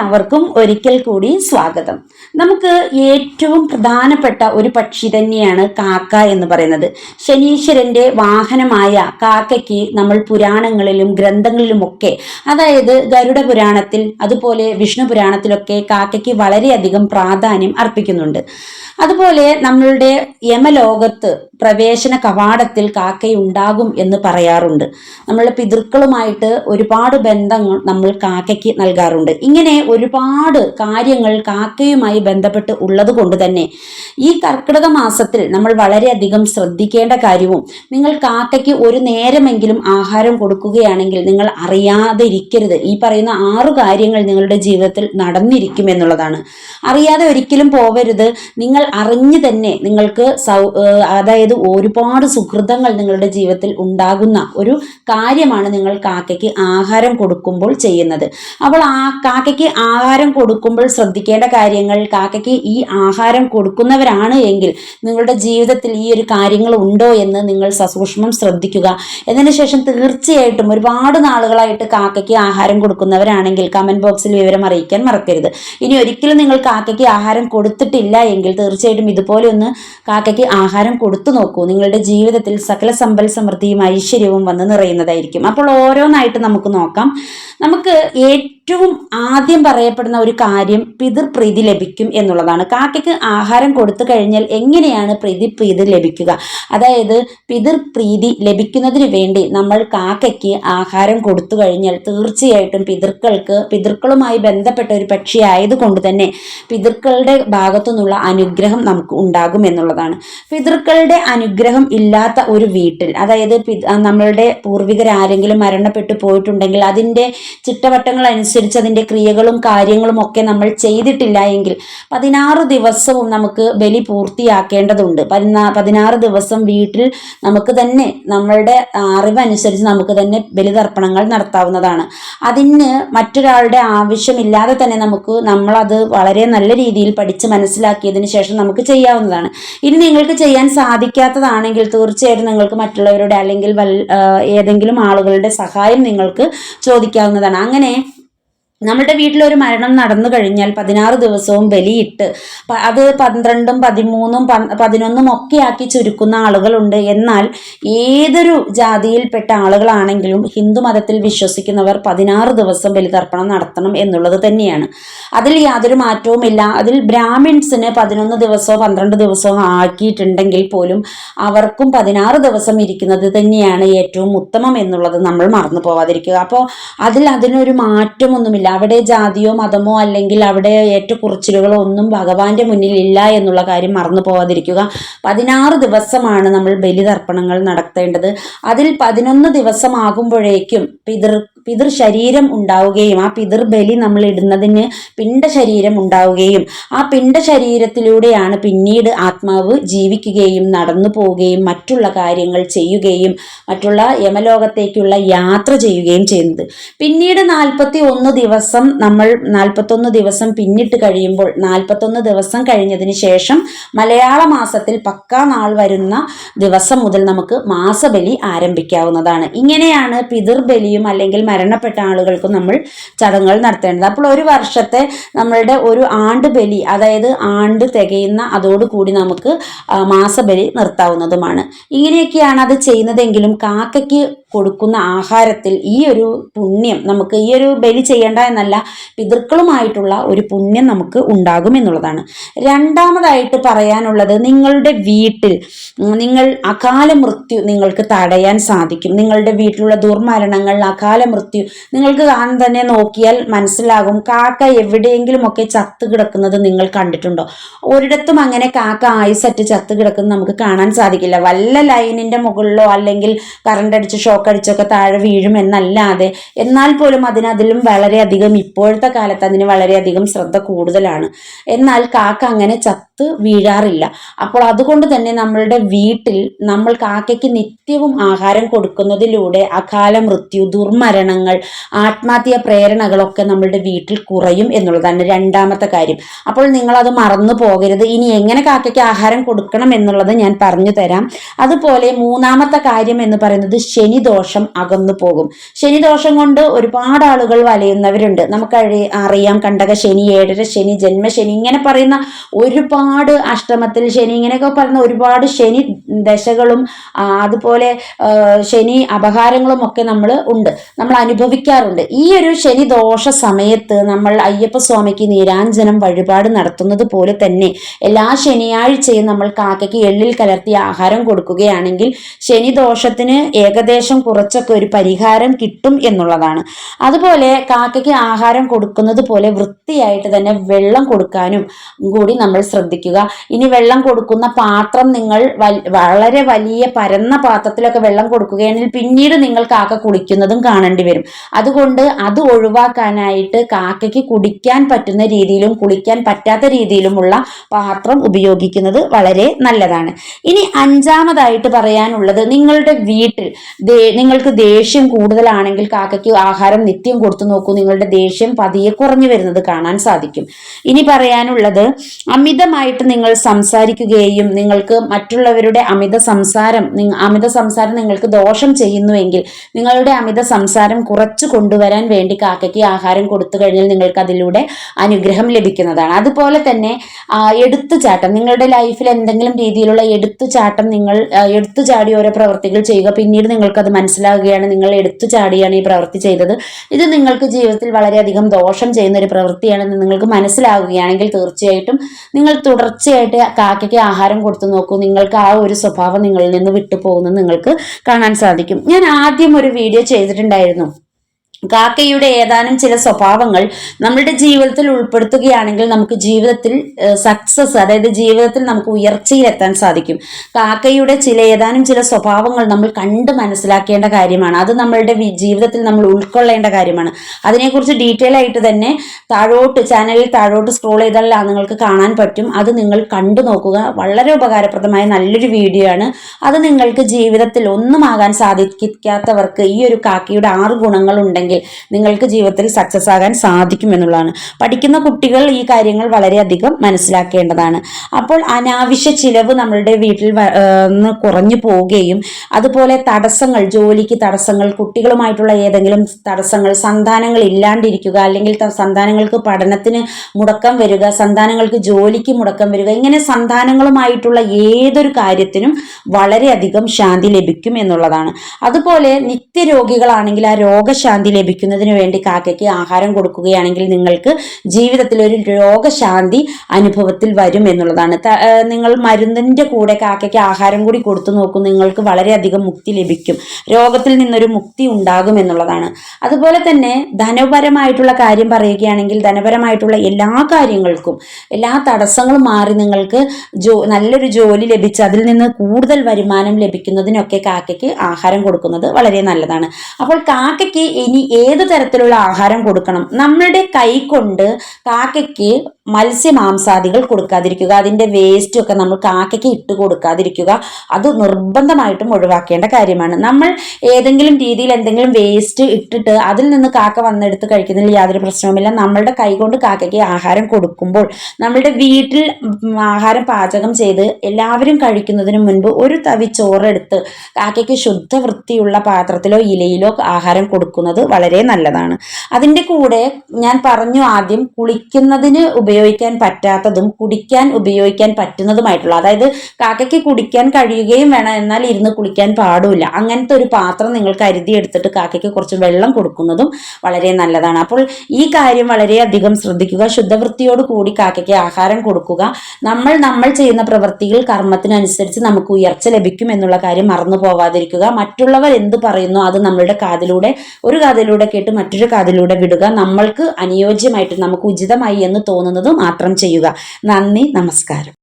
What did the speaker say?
എല്ലാവർക്കും ഒരിക്കൽ കൂടി സ്വാഗതം. നമുക്ക് ഏറ്റവും പ്രധാനപ്പെട്ട ഒരു പക്ഷി തന്നെയാണ് കാക്ക എന്ന് പറയുന്നത്. ശനീശ്വരന്റെ വാഹനമായ കാക്കയ്ക്ക് നമ്മൾ പുരാണങ്ങളിലും ഗ്രന്ഥങ്ങളിലുമൊക്കെ അതായത് ഗരുഡ പുരാണത്തിൽ അതുപോലെ വിഷ്ണു പുരാണത്തിലൊക്കെ കാക്കയ്ക്ക് വളരെയധികം പ്രാധാന്യം അർപ്പിക്കുന്നുണ്ട്. അതുപോലെ നമ്മളുടെ യമലോകത്ത് പ്രവേശന കവാടത്തിൽ കാക്കയുണ്ടാകും എന്ന് പറയാറുണ്ട്. നമ്മളുടെ പിതൃക്കളുമായിട്ട് ഒരുപാട് ബന്ധങ്ങൾ നമ്മൾ കാക്കയ്ക്ക് നൽകാറുണ്ട്. ഇങ്ങനെ ഒരുപാട് കാര്യങ്ങൾ കാക്കയുമായി ബന്ധപ്പെട്ട് ഉള്ളത് കൊണ്ട് തന്നെ ഈ കർക്കിടക മാസത്തിൽ നമ്മൾ വളരെയധികം ശ്രദ്ധിക്കേണ്ട കാര്യവും നിങ്ങൾ കാക്കയ്ക്ക് ഒരു നേരമെങ്കിലും ആഹാരം കൊടുക്കുകയാണെങ്കിൽ നിങ്ങൾ അറിയാതെ ഇരിക്കരുത് ഈ പറയുന്ന ആറു കാര്യങ്ങൾ നിങ്ങളുടെ ജീവിതത്തിൽ നടന്നിരിക്കും എന്നുള്ളതാണ്. അറിയാതെ ഒരിക്കലും പോവരുത്. നിങ്ങൾ അറിഞ്ഞു തന്നെ നിങ്ങൾക്ക് സൗ അതായത് ഒരുപാട് സുഹൃതങ്ങൾ നിങ്ങളുടെ ജീവിതത്തിൽ ഉണ്ടാകുന്ന ഒരു കാര്യമാണ് നിങ്ങൾ കാക്കയ്ക്ക് ആഹാരം കൊടുക്കുമ്പോൾ ചെയ്യുന്നത്. അപ്പോൾ ആ കാക്കയ്ക്ക് ആഹാരം കൊടുക്കുമ്പോൾ ശ്രദ്ധിക്കേണ്ട കാര്യങ്ങൾ കാക്കയ്ക്ക് ഈ ആഹാരം കൊടുക്കുന്നവരാണ് എങ്കിൽ നിങ്ങളുടെ ജീവിതത്തിൽ ഈ ഒരു കാര്യങ്ങൾ ഉണ്ടോ എന്ന് നിങ്ങൾ സസൂക്ഷ്മം ശ്രദ്ധിക്കുക. എന്നതിന് ശേഷം തീർച്ചയായിട്ടും ഒരുപാട് നാളുകളായിട്ട് കാക്കയ്ക്ക് ആഹാരം കൊടുക്കുന്നവരാണെങ്കിൽ കമന്റ് ബോക്സിൽ വിവരം അറിയിക്കാൻ മറക്കരുത്. ഇനി ഒരിക്കലും നിങ്ങൾ കാക്കയ്ക്ക് ആഹാരം കൊടുത്തിട്ടില്ല എങ്കിൽ തീർച്ചയായിട്ടും ഇതുപോലെ ഒന്ന് കാക്കയ്ക്ക് ആഹാരം കൊടുത്തു നോക്കൂ. നിങ്ങളുടെ ജീവിതത്തിൽ സകല സമ്പൽ സമൃദ്ധിയും ഐശ്വര്യവും വന്ന് നിറയുന്നതായിരിക്കും. അപ്പോൾ ഓരോന്നായിട്ട് നമുക്ക് നോക്കാം. നമുക്ക് ഏറ്റവും ആദ്യം പറയപ്പെടുന്ന ഒരു കാര്യം പിതൃപ്രീതി ലഭിക്കും എന്നുള്ളതാണ്. കാക്കയ്ക്ക് ആഹാരം കൊടുത്തു കഴിഞ്ഞാൽ എങ്ങനെയാണ് പ്രീതി പ്രീതി ലഭിക്കുക? അതായത് പിതൃപ്രീതി ലഭിക്കുന്നതിന് വേണ്ടി നമ്മൾ കാക്കയ്ക്ക് ആഹാരം കൊടുത്തു കഴിഞ്ഞാൽ തീർച്ചയായിട്ടും പിതൃക്കൾക്ക് പിതൃക്കളുമായി ബന്ധപ്പെട്ട ഒരു പക്ഷി ആയതുകൊണ്ട് തന്നെ പിതൃക്കളുടെ ഭാഗത്തു നിന്നുള്ള അനുഗ്രഹം നമുക്ക് ഉണ്ടാകും എന്നുള്ളതാണ്. പിതൃക്കളുടെ അനുഗ്രഹം ഇല്ലാത്ത ഒരു വീട്ടിൽ അതായത് നമ്മളുടെ പൂർവികർ ആരെങ്കിലും മരണപ്പെട്ടു പോയിട്ടുണ്ടെങ്കിൽ അതിന്റെ ചിട്ടവട്ടങ്ങൾ അനുസരിച്ച് അതിന്റെ ക്രിയകളും കാര്യങ്ങളും ഒക്കെ നമ്മൾ ചെയ്തിട്ടില്ല എങ്കിൽ പതിനാറ് ദിവസവും നമുക്ക് ബലി പൂർത്തിയാക്കേണ്ടതുണ്ട്. പതിനാ പതിനാറ് ദിവസം വീട്ടിൽ നമുക്ക് തന്നെ നമ്മളുടെ അറിവനുസരിച്ച് നമുക്ക് തന്നെ ബലിതർപ്പണങ്ങൾ നടത്താവുന്നതാണ്. അതിന് മറ്റൊരാളുടെ ആവശ്യമില്ലാതെ തന്നെ നമുക്ക് നമ്മളത് വളരെ നല്ല രീതിയിൽ പഠിച്ച് മനസ്സിലാക്കിയതിന് ശേഷം നമുക്ക് ചെയ്യാവുന്നതാണ്. ഇനി നിങ്ങൾക്ക് ചെയ്യാൻ സാധിക്കാത്തതാണെങ്കിൽ തീർച്ചയായിട്ടും നിങ്ങൾക്ക് മറ്റുള്ളവരുടെ അല്ലെങ്കിൽ ഏതെങ്കിലും ആളുകളുടെ സഹായം നിങ്ങൾക്ക് ചോദിക്കാവുന്നതാണ് അങ്ങനെ നമ്മുടെ വീട്ടിലൊരു മരണം നടന്നു കഴിഞ്ഞാൽ പതിനാറ് ദിവസവും ബലിയിട്ട് അത് പന്ത്രണ്ടും പതിമൂന്നും പതിനൊന്നും ഒക്കെ ആക്കി ചുരുക്കുന്ന ആളുകളുണ്ട്. എന്നാൽ ഏതൊരു ജാതിയിൽപ്പെട്ട ആളുകളാണെങ്കിലും ഹിന്ദു മതത്തിൽ വിശ്വസിക്കുന്നവർ പതിനാറ് ദിവസം ബലിതർപ്പണം നടത്തണം എന്നുള്ളത് തന്നെയാണ്. അതിൽ യാതൊരു മാറ്റവുമില്ല. അതിൽ ബ്രാഹ്മിൺസിന് പതിനൊന്ന് ദിവസമോ പന്ത്രണ്ട് ദിവസമോ ആക്കിയിട്ടുണ്ടെങ്കിൽ പോലും അവർക്കും പതിനാറ് ദിവസം ഇരിക്കുന്നത് തന്നെയാണ് ഏറ്റവും ഉത്തമം എന്നുള്ളത് നമ്മൾ മറന്നു പോവാതിരിക്കുക. അപ്പോൾ അതിൽ അതിനൊരു മാറ്റമൊന്നുമില്ല. അവിടെ ജാതിയോ മതമോ അല്ലെങ്കിൽ അവിടെ ഏറ്റക്കുറച്ചിലുകളോ ഒന്നും ഭഗവാന്റെ മുന്നിൽ ഇല്ല എന്നുള്ള കാര്യം മറന്നു പോവാതിരിക്കുക. പതിനാറ് ദിവസമാണ് നമ്മൾ ബലിതർപ്പണങ്ങൾ നടത്തേണ്ടത്. അതിൽ പതിനൊന്ന് ദിവസമാകുമ്പോഴേക്കും പിതൃ പിതൃ ശരീരം ഉണ്ടാവുകയും ആ പിതൃബലി നമ്മൾ ഇടുന്നതിന് പിണ്ട ശരീരം ഉണ്ടാവുകയും ആ പിണ്ട ശരീരത്തിലൂടെയാണ് പിന്നീട് ആത്മാവ് ജീവിക്കുകയും നടന്നു പോവുകയും മറ്റുള്ള കാര്യങ്ങൾ ചെയ്യുകയും മറ്റുള്ള യമലോകത്തേക്കുള്ള യാത്ര ചെയ്യുകയും ചെയ്യുന്നത്. പിന്നീട് നാൽപ്പത്തി ഒന്ന് ദിവസം നമ്മൾ നാൽപ്പത്തൊന്ന് ദിവസം പിന്നിട്ട് കഴിയുമ്പോൾ നാൽപ്പത്തൊന്ന് ദിവസം കഴിഞ്ഞതിന് ശേഷം മലയാള മാസത്തിൽ പക്കാ നാൾ വരുന്ന ദിവസം മുതൽ നമുക്ക് മാസബലി ആരംഭിക്കാവുന്നതാണ്. ഇങ്ങനെയാണ് പിതൃബലിയും അല്ലെങ്കിൽ മരണപ്പെട്ട ആളുകൾക്കും നമ്മൾ ചടങ്ങുകൾ നടത്തേണ്ടത്. അപ്പോൾ ഒരു വർഷത്തെ നമ്മളുടെ ഒരു ആണ്ട് ബലി അതായത് ആണ്ട് തികയുന്ന അതോടുകൂടി നമുക്ക് മാസബലി നിർത്താവുന്നതുമാണ്. ഇങ്ങനെയൊക്കെയാണ് അത് ചെയ്യുന്നതെങ്കിലും കാക്കയ്ക്ക് കൊടുക്കുന്ന ആഹാരത്തിൽ ഈ ഒരു പുണ്യം നമുക്ക് ഈ ഒരു ബലി ചെയ്യേണ്ട എന്നല്ല പിതൃക്കളുമായിട്ടുള്ള ഒരു പുണ്യം നമുക്ക് ഉണ്ടാകും എന്നുള്ളതാണ്. രണ്ടാമതായിട്ട് പറയാനുള്ളത് നിങ്ങളുടെ വീട്ടിൽ നിങ്ങൾ അകാല മൃത്യു നിങ്ങൾക്ക് തടയാൻ സാധിക്കും. നിങ്ങളുടെ വീട്ടിലുള്ള ദുർമരണങ്ങൾ അകാല മൃത്യു നിങ്ങൾക്ക് കാണാൻ തന്നെ നോക്കിയാൽ മനസ്സിലാകും. കാക്ക എവിടെയെങ്കിലുമൊക്കെ ചത്ത് കിടക്കുന്നത് നിങ്ങൾ കണ്ടിട്ടുണ്ടോ? ഒരിടത്തും അങ്ങനെ കാക്ക ആയുസറ്റ് ചത്ത് കിടക്കുന്നത് നമുക്ക് കാണാൻ സാധിക്കില്ല. വല്ല ലൈനിന്റെ മുകളിലോ അല്ലെങ്കിൽ കറണ്ട് അടിച്ച് ഷോക്ക് അടിച്ചൊക്കെ താഴെ വീഴും എന്നല്ലാതെ എന്നാൽ പോലും അതിന് അതിലും വളരെയധികം ഇപ്പോഴത്തെ കാലത്ത് അതിന് വളരെയധികം ശ്രദ്ധ കൂടുതലാണ്. എന്നാൽ കാക്ക അങ്ങനെ ചത്ത് നിലത്ത് വീഴാറില്ല. അപ്പോൾ അതുകൊണ്ട് തന്നെ നമ്മളുടെ വീട്ടിൽ നമ്മൾ കാക്കയ്ക്ക് നിത്യവും ആഹാരം കൊടുക്കുന്നതിലൂടെ അകാല മൃത്യു ദുർമരണങ്ങൾ ആത്മഹത്യ പ്രേരണകളൊക്കെ നമ്മളുടെ വീട്ടിൽ കുറയും എന്നുള്ളതാണ് രണ്ടാമത്തെ കാര്യം. അപ്പോൾ നിങ്ങൾ അത് മറന്നു പോകരുത്. ഇനി എങ്ങനെ കാക്കയ്ക്ക് ആഹാരം കൊടുക്കണം എന്നുള്ളത് ഞാൻ പറഞ്ഞു തരാം. അതുപോലെ മൂന്നാമത്തെ കാര്യം എന്ന് പറയുന്നത് ശനിദോഷം അകന്നു പോകും. ശനിദോഷം കൊണ്ട് ഒരുപാട് ആളുകൾ വലയുന്നവരുണ്ട്. നമുക്ക് അറിയാം കണ്ടക ശനി ഏഴര ശനി ജന്മശനി ഇങ്ങനെ പറയുന്ന ഒരുപാട് അഷ്ടമത്തിൽ ശനി ഇങ്ങനെയൊക്കെ പറയുന്ന ഒരുപാട് ശനി ദശകളും അതുപോലെ ശനി അപഹാരങ്ങളും ഒക്കെ നമ്മൾ ഉണ്ട്. നമ്മൾ അനുഭവിക്കാറുണ്ട്. ഈ ഒരു ശനി ദോഷ സമയത്ത് നമ്മൾ അയ്യപ്പ സ്വാമിക്ക് നീരാഞ്ജനം വഴിപാട് നടത്തുന്നത് പോലെ തന്നെ എല്ലാ ശനിയാഴ്ചയും നമ്മൾ കാക്കയ്ക്ക് എള്ളിൽ കലർത്തി ആഹാരം കൊടുക്കുകയാണെങ്കിൽ ശനി ദോഷത്തിന് ഏകദേശം കുറച്ചൊക്കെ ഒരു പരിഹാരം കിട്ടും എന്നുള്ളതാണ്. അതുപോലെ കാക്കയ്ക്ക് ആഹാരം കൊടുക്കുന്നത് പോലെ വൃത്തിയായിട്ട് തന്നെ വെള്ളം കൊടുക്കാനും കൂടി നമ്മൾ ശ്രദ്ധിക്കുക ഇനി വെള്ളം കൊടുക്കുന്ന പാത്രം നിങ്ങൾ വളരെ വലിയ പരന്ന പാത്രത്തിലൊക്കെ വെള്ളം കൊടുക്കുകയാണെങ്കിൽ പിന്നീട് നിങ്ങൾ കാക്ക കുടിക്കുന്നതും കാണേണ്ടി വരും. അതുകൊണ്ട് അത് ഒഴിവാക്കാനായിട്ട് കാക്കയ്ക്ക് കുടിക്കാൻ പറ്റുന്ന രീതിയിലും കുളിക്കാൻ പറ്റാത്ത രീതിയിലുമുള്ള പാത്രം ഉപയോഗിക്കുന്നത് വളരെ നല്ലതാണ്. ഇനി അഞ്ചാമതായിട്ട് പറയാനുള്ളത് നിങ്ങളുടെ വീട്ടിൽ നിങ്ങൾക്ക് ദേഷ്യം കൂടുതലാണെങ്കിൽ കാക്കയ്ക്ക് ആഹാരം നിത്യം കൊടുത്തു നോക്കൂ. നിങ്ങളുടെ ദേഷ്യം പതിയെ കുറഞ്ഞു വരുന്നത് കാണാൻ സാധിക്കും. ഇനി പറയാനുള്ളത് അമിതമായിട്ട് നിങ്ങൾ സംസാരിക്കുകയും നിങ്ങൾക്ക് മറ്റുള്ളവരുടെ അമിത സംസാരം അമിത സംസാരം നിങ്ങൾക്ക് ദോഷം ചെയ്യുന്നുവെങ്കിൽ നിങ്ങളുടെ അമിത സംസാരം കുറച്ച് കൊണ്ടുവരാൻ വേണ്ടി കാക്കയ്ക്ക് ആഹാരം കൊടുത്തു കഴിഞ്ഞാൽ നിങ്ങൾക്ക് അതിലൂടെ അനുഗ്രഹം ലഭിക്കുന്നതാണ്. അതുപോലെ തന്നെ എടുത്തുചാട്ടം. നിങ്ങളുടെ ലൈഫിൽ എന്തെങ്കിലും രീതിയിലുള്ള എടുത്തുചാട്ടം നിങ്ങൾ എടുത്തുചാടി ഓരോ പ്രവർത്തികൾ ചെയ്യുക. പിന്നീട് നിങ്ങൾക്കത് മനസ്സിലാകുകയാണ് നിങ്ങൾ എടുത്തുചാടിയാണ് ഈ പ്രവൃത്തി ചെയ്തത്. ഇത് നിങ്ങൾക്ക് ജീവിതത്തിൽ വളരെയധികം ദോഷം ചെയ്യുന്ന ഒരു പ്രവൃത്തിയാണെന്ന് നിങ്ങൾക്ക് മനസ്സിലാകുകയാണെങ്കിൽ തീർച്ചയായിട്ടും നിങ്ങൾ തുടർച്ചയായിട്ട് കാക്കയ്ക്ക് ആഹാരം കൊടുത്തു നോക്കൂ. നിങ്ങൾക്ക് ആ ഒരു സ്വഭാവം നിങ്ങളിൽ നിന്ന് വിട്ടുപോകുന്നത് നിങ്ങൾക്ക് കാണാൻ സാധിക്കും. ഞാൻ ആദ്യം ഒരു വീഡിയോ ചെയ്തിട്ടുണ്ടായിരുന്നു. കാക്കയുടെ ഏതാനും ചില സ്വഭാവങ്ങൾ നമ്മുടെ ജീവിതത്തിൽ ഉൾപ്പെടുത്തുകയാണെങ്കിൽ നമുക്ക് ജീവിതത്തിൽ സക്സസ് അതായത് ജീവിതത്തിൽ നമുക്ക് ഉയർച്ചയിലെത്താൻ സാധിക്കും. കാക്കയുടെ ചില ഏതാനും ചില സ്വഭാവങ്ങൾ നമ്മൾ കണ്ട് മനസ്സിലാക്കേണ്ട കാര്യമാണ്. അത് നമ്മളുടെ ജീവിതത്തിൽ നമ്മൾ ഉൾക്കൊള്ളേണ്ട കാര്യമാണ്. അതിനെക്കുറിച്ച് ഡീറ്റെയിൽ ആയിട്ട് തന്നെ താഴോട്ട് ചാനലിൽ താഴോട്ട് സ്ക്രോൾ ചെയ്താൽ നിങ്ങൾക്ക് കാണാൻ പറ്റും. അത് നിങ്ങൾ കണ്ടു നോക്കുക. വളരെ ഉപകാരപ്രദമായ നല്ലൊരു വീഡിയോ ആണ്. അത് നിങ്ങൾക്ക് ജീവിതത്തിൽ ഒന്നും ഒന്നുമാകാൻ സാധിക്കാത്തവർക്ക് ഈ ഒരു കാക്കയുടെ ആറ് ഗുണങ്ങൾ ഉണ്ടെങ്കിൽ നിങ്ങൾക്ക് ജീവിതത്തിൽ സക്സസ് ആകാൻ സാധിക്കും എന്നുള്ളതാണ്. പഠിക്കുന്ന കുട്ടികൾ ഈ കാര്യങ്ങൾ വളരെയധികം മനസ്സിലാക്കേണ്ടതാണ്. അപ്പോൾ അനാവശ്യ ചിലവ് നമ്മളുടെ വീട്ടിൽ നിന്ന് കുറഞ്ഞു പോവുകയും അതുപോലെ തടസ്സങ്ങൾ ജോലിക്ക് തടസ്സങ്ങൾ കുട്ടികളുമായിട്ടുള്ള ഏതെങ്കിലും തടസ്സങ്ങൾ സന്താനങ്ങൾ ഇല്ലാണ്ടിരിക്കുക അല്ലെങ്കിൽ സന്താനങ്ങൾക്ക് പഠനത്തിന് മുടക്കം വരിക സന്താനങ്ങൾക്ക് ജോലിക്ക് മുടക്കം വരിക ഇങ്ങനെ സന്താനങ്ങളുമായിട്ടുള്ള ഏതൊരു കാര്യത്തിനും വളരെയധികം ശാന്തി ലഭിക്കും എന്നുള്ളതാണ്. അതുപോലെ നിത്യരോഗികളാണെങ്കിൽ ആ രോഗശാന്തി ലഭിക്കുന്നതിന് വേണ്ടി കാക്കയ്ക്ക് ആഹാരം കൊടുക്കുകയാണെങ്കിൽ നിങ്ങൾക്ക് ജീവിതത്തിൽ ഒരു രോഗശാന്തി അനുഭവത്തിൽ വരും എന്നുള്ളതാണ്. നിങ്ങൾ മരുന്നിന്റെ കൂടെ കാക്കയ്ക്ക് ആഹാരം കൂടി കൊടുത്തു നോക്കും നിങ്ങൾക്ക് വളരെയധികം മുക്തി ലഭിക്കും. രോഗത്തിൽ നിന്നൊരു മുക്തി ഉണ്ടാകും എന്നുള്ളതാണ്. അതുപോലെ തന്നെ ധനപരമായിട്ടുള്ള കാര്യം പറയുകയാണെങ്കിൽ ധനപരമായിട്ടുള്ള എല്ലാ കാര്യങ്ങൾക്കും എല്ലാ തടസ്സങ്ങളും മാറി നിങ്ങൾക്ക് ജോ നല്ലൊരു ജോലി ലഭിച്ച് അതിൽ നിന്ന് കൂടുതൽ വരുമാനം ലഭിക്കുന്നതിനൊക്കെ കാക്കയ്ക്ക് ആഹാരം കൊടുക്കുന്നത് വളരെ നല്ലതാണ്. അപ്പോൾ കാക്കയ്ക്ക് ഇനി ഏത് തരത്തിലുള്ള ആഹാരം കൊടുക്കണം? നമ്മളുടെ കൈ കൊണ്ട് കാക്കയ്ക്ക് മത്സ്യമാംസാദികൾ കൊടുക്കാതിരിക്കുക അതിന്റെ വേസ്റ്റും ഒക്കെ നമ്മൾ കാക്കയ്ക്ക് ഇട്ട് കൊടുക്കാതിരിക്കുക അത് നിർബന്ധമായിട്ടും ഒഴിവാക്കേണ്ട കാര്യമാണ്. നമ്മൾ ഏതെങ്കിലും രീതിയിൽ എന്തെങ്കിലും വേസ്റ്റ് ഇട്ടിട്ട് അതിൽ നിന്ന് കാക്ക വന്നെടുത്ത് കഴിക്കുന്നതിൽ യാതൊരു പ്രശ്നവുമില്ല. നമ്മളുടെ കൈകൊണ്ട് കാക്കയ്ക്ക് ആഹാരം കൊടുക്കുമ്പോൾ നമ്മളുടെ വീട്ടിൽ ആഹാരം പാചകം ചെയ്ത് എല്ലാവരും കഴിക്കുന്നതിന് മുൻപ് ഒരു തവി ചോറെടുത്ത് കാക്കയ്ക്ക് ശുദ്ധ വൃത്തിയുള്ള പാത്രത്തിലോ ഇലയിലോ ആഹാരം കൊടുക്കുന്നത് വളരെ നല്ലതാണ്. അതിന്റെ കൂടെ ഞാൻ പറഞ്ഞു ആദ്യം കുളിക്കുന്നതിന് ഉപയോഗിക്കാൻ പറ്റാത്തതും കുടിക്കാൻ ഉപയോഗിക്കാൻ പറ്റുന്നതുമായിട്ടുള്ള അതായത് കാക്കയ്ക്ക് കുടിക്കാൻ കഴിയുകയും വേണം എന്നാൽ ഇരുന്ന് കുളിക്കാൻ പാടില്ല അങ്ങനത്തെ ഒരു പാത്രം നിങ്ങൾ കരുതി എടുത്തിട്ട് കാക്കയ്ക്ക് കുറച്ച് വെള്ളം കൊടുക്കുന്നതും വളരെ നല്ലതാണ്. അപ്പോൾ ഈ കാര്യം വളരെയധികം ശ്രദ്ധിക്കുക ശുദ്ധവൃത്തിയോട് കൂടി കാക്കയ്ക്ക് ആഹാരം കൊടുക്കുക. നമ്മൾ നമ്മൾ ചെയ്യുന്ന പ്രവൃത്തികൾ കർമ്മത്തിനനുസരിച്ച് നമുക്ക് ഉയർച്ച ലഭിക്കും എന്നുള്ള കാര്യം മറന്നു പോവാതിരിക്കുക. മറ്റുള്ളവർ എന്ത് പറയുന്നു അത് നമ്മളുടെ കാതിലൂടെ ഒരു കാതിലൂടെ കേട്ട് മറ്റൊരു കാതിലൂടെ വിടുക. നമ്മൾക്ക് അനുയോജ്യമായിട്ട് നമുക്ക് ഉചിതമായി എന്ന് തോന്നുന്നത് മാത്രം ചെയ്യുക. നന്ദി നമസ്കാരം.